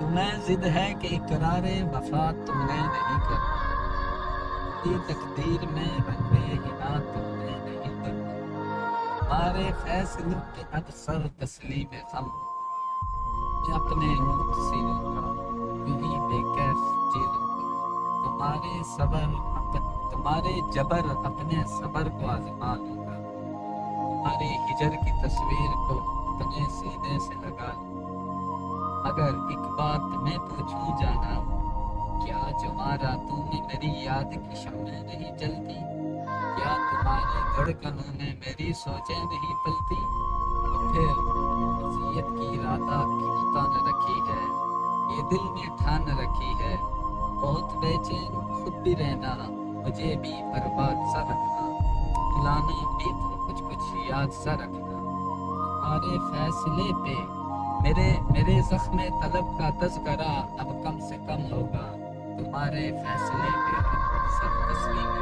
तुम्हें जिद है कि इकरार वफा तुमने नहीं करना तकदीर में रंगे हिना तुमने नहीं करना तुम्हारे फैसलों पे अब सर तस्लीम हम अपने ऊँट सी लूँगा यूँ बेकैफ जी लूँगा तुम्हारे सबर तुम्हारे जबर अपने सबर को आजमा लूँगा। तुम्हारी हिजर की तस्वीर को अपने सीने से लगा लूँगा। मगर एक बात मैं पूछूँ जाना, क्या जमा रातों में मेरी याद की शमें नहीं जलती? क्या तुम्हारी धड़कनों में मेरी सोचें नहीं पलती? तो फिर वसीयत की इरादा क्यों तान रखी है, ये दिल में ठान रखी है। बहुत बेचैन खुद भी रहना, मुझे भी बर्बाद सा रखना। दिलाने भी तो कुछ कुछ याद सा रखना। तुम्हारे फैसले पे मेरे मेरे जख्म तलब का तस्करा अब कम से कम होगा। तुम्हारे फैसले पे सब तस्वीर